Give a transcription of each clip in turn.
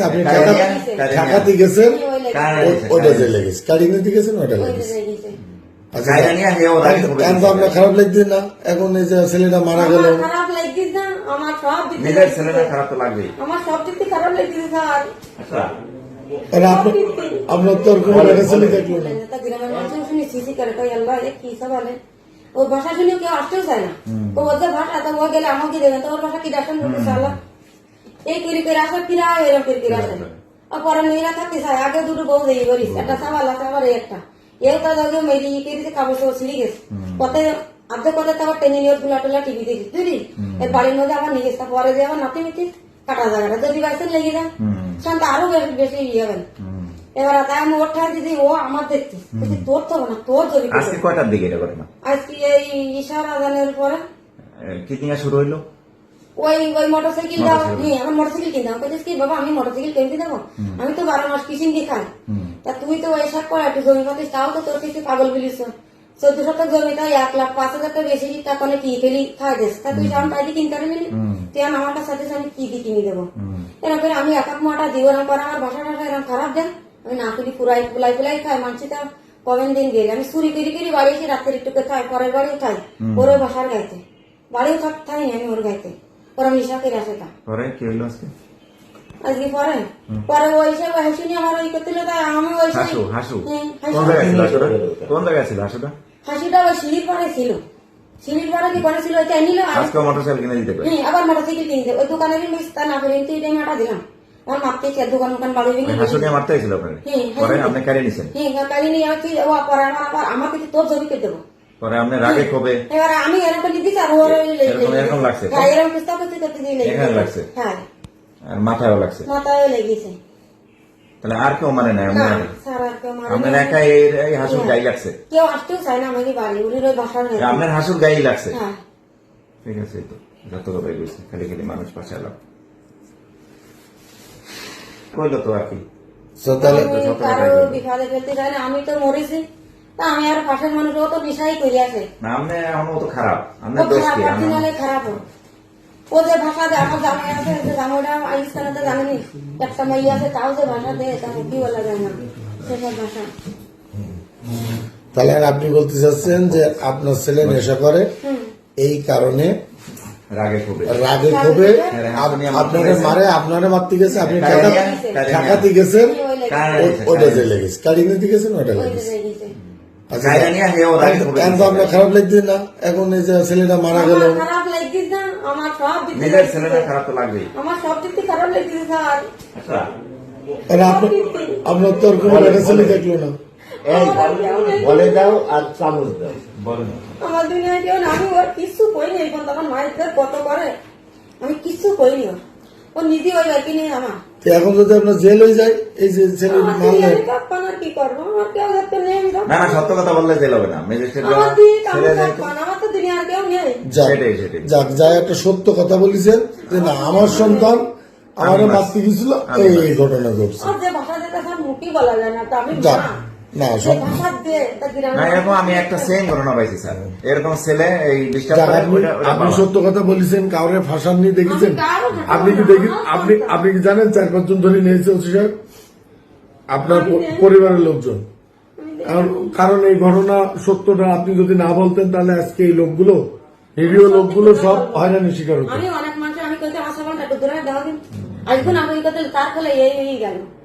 গেছে আপনি ঢাকা- ঢাকাতে গেছেন কারণ ও- ওইটা যে লেগেছে। কারি নিতে গেছেন লেগেছে। আচ্ছা খারাপ লাগছে না? এখন এই যে ছেলেটা মারা গেল। খারাপ লাগছে না আমার সব নিজের ছেলেটা খারাপ তো লাগবেই। আমার সব দিক থেকে খারাপ লাগছে স্যার। আচ্ছা। আপনার আপনার তো ওরকম ছেলে দেখল না। গ্রামের মানুষ শুনি সিসি করে কই আল্লাহ কি সব বলে। ওর ভাষা শুনে কেউ আসতেও চায় না। ও ওদের ভাষা তো ও গেলে আমাকে দেবেন তো ওর ভাষা কি বলতে সালা এই করে করে আসা কিরা এরকম করে করে আসে। আর পরে মেয়েরা থাকতে চায় আগে দুটো বউ দিয়ে করিস একটা সাবাল আছে আবার একটা। এও তো দাদু মেরি কেরিতে কাপড় সব ছিঁড়ে গেছে। কত আর্ধেক কথা তো আবার টেনে নিয়ে গুলা টোলা টিভি দেখি বুঝলি? এর বাড়ির মধ্যে আবার নিয়ে গেছে পরে যে আবার নাতি মিটি কাটা জায়গাটা যদি লেগে যায় শান্ত আরও বেশি বেশি ইয়ে হবে। এবার তাই আমি ওর ঠাই দিদি ও আমার দেখতে তোর তো না তোর জমি আজকে কয়টার দিকে এটা ঘটনা? আজকে এই ঈশার আজানের পরে। কি শুরু হইল? ওই ওই মোটরসাইকেল দাও। হ্যাঁ আমার মোটরসাইকেল কিনতাম বলছিস কি বাবা আমি মোটরসাইকেল কিনতে দেবো আমি তো বারো মাস কিসিং দিয়ে খাই। তা তুই তো ওই সব করে একটু জমি পাতিস তাও তো তোর কিছু পাগল বিলিস চোদ্দ শতক জমি তাই এক লাখ পাঁচ হাজার টাকা বেশি টাকা কি ফেলি? খাই দিস তা তুই যখন পাইদি কিনতে পারবি তুই আমার কাছে আমি কি দিয়ে কিনে দেবো? এরকম করে আমি এক এক মোটা দিব না পরে আমার বাসা টাসা এরকম খারাপ দেন। আমি না করি পুরাই পুলাই পুলাই খাই মানছি তা কবেন দিন গেলে। আমি চুরি করি করি বাড়ি এসে রাত্রে একটু করে খাই পরের বাড়িও খাই। ওর বাসার গাইতে। বাড়িও থাক থাই আমি ওর গাইতে। করে আসে তা পরে কি হইল আজকে আজকে পরে পরে ওই সব হাসিনি আমার ওই করছিল তাই আমি ওই হাসু হাসু কোন জায়গায় ছিল হাসুটা কোন জায়গায় ছিল হাসুটা হাসিটা ওই সিঁড়ির পরে ছিল সিঁড়ির পরে কি করেছিল ওইটা নিল আজকে মোটরসাইকেল কিনে দিতে পারে হ্যাঁ আবার মোটরসাইকেল ওই দোকানের মিস তা না করে কিন্তু এটা মাটা দিলাম আমার মাপতে চাই দোকান দোকান বাড়ি ভেঙে হাসু মারতে হয়েছিল আপনার হ্যাঁ, পরে আপনি কারিয়ে নিছেন হ্যাঁ কালি নিয়ে আমি তুই ও পরে আমার আবার আমাকে তোর জমি করে দেবো পরে আপনি রাগে ক্ষোভে এবার আমি এরকম লিখি আর ওর এরকম- এরকম লাগছে? হ্যাঁ এরকম কিস্তা করতে করতে দিয়ে লেগে এখানে লাগছে? হ্যাঁ। আর মাথায়ও লাগছে। মাথায় লেগেছে। তাহলে আর কেউ মানে না আপনার আর আপনার একা এই- হাসুর গায়ে লাগছে। কেউ আসতেও চায় না আমাকে বাড়ি উনির ওই বাসার। আপনার হাসুর গায়ে লাগছে। হ্যাঁ। ঠিক আছে তো। যত কথাই বলছে খালি খালি মানুষ পাশে এলাম কইলো তো আর কি। চাই আমি তো মরেছি। তা আমি আর পাশের মানুষ ও তো নেশাই করে আছে। না তো খারাপ। দোষ কি খারাপ ও। যে ভাষা দেয় আমার জামাই আছে যে জামাইটা আইসখানে তো জানেনি একটা মাই আছে তাও যে ভাষা দেয় তা কি বলা যায় না? সেসব ভাষা। তাহলে আপনি বলতে চাচ্ছেন যে আপনার ছেলে নেশা করে? এই কারণে রাগে ক্ষোভে। রাগে ক্ষোভে? হ্যাঁ, আপনাকে মারে আপনারে মারতে গেছে আপনি। ঢাকাতে গেছেন? ওটা লেগে- কার ও- ওইটা যে লেগেছে কারি নিতে গেছেন ওইটা লেগেছে খারাপ লাগছে না? এখন এই যে ছেলেটা মারা গেল। খারাপ লাগছে না আমার সব নিজের ছেলেটা খারাপ তো লাগবেই। আমার সব দিক থেকে খারাপ স্যার। আচ্ছা। আপনার আপনার তো একটা ছেলে দেখল না। বলে দাও আর চামচ দাও। বলেন আমার দুনিয়ায় কেউ না আমি ওর কিচ্ছু কইনি পর্যন্ত আমার মায়ের কত করে? আমি কিচ্ছু কইনি ওর। ও নিজে ওই বাকি নেই আমার তো এখন যদি আপনার জেল হয়ে যায় এই যে ছেলে আমার মারলেন দুনিয়ায় কাপ্পান আর কি করব? আমার কেউ যাতে নেই না না সত্য কথা বললে জেল হবে না। ম্যাজিস্ট্রেট আমার দিক আমি কাপ্পান আমার তো দুনিয়ার কেউ নেই। যাক সেটাই, সেটাই। যাক যাই একটা সত্য কথা বলেছেন যে না আমার সন্তান আমার আমি মারতে গেছিল এই এই ঘটনা ঘটছে। আর যে ভাষা যেটা মুখই বলা যায় না আমি যাক না এরকম আমি একটা সেম ঘটনা পাইছি স্যার। এরকম ছেলে এই আপনি। সত্য কথা বলেছেন কাউরে ফাঁসাননি দেখেছেন? আপনি কি দেখি আপনি আপনি কি জানেন চার পাঁচজন ধরে নিয়েছে ওসি সাহেব? আপনার। পরিবারের লোকজন। কারণ- কারণ এই ঘটনা সত্যটা আপনি যদি না বলতেন তাহলে আজকে এই লোকগুলো নিরীহ লোকগুলো সব হয়রানি শিকার হতো। আমি অনেক মানুষ আমি দেওয়া কথা তার ফলে এই এই গেল।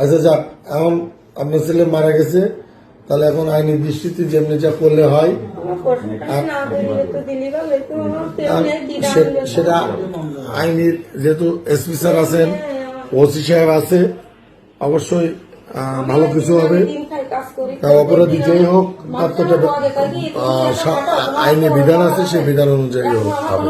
আচ্ছা। যাক এখন আপনার ছেলে মারা গেছে তাহলে এখন আইনি দৃষ্টিতে যেমনি যা করলে হয়। সেটা আইনি যেহেতু এসপি স্যার আছেন ওসি সাহেব আছে অবশ্যই ভালো কিছু হবে। অপরাধী যেই হোক সা- আইনি বিধান আছে সেই বিধান অনুযায়ী হোক হবে।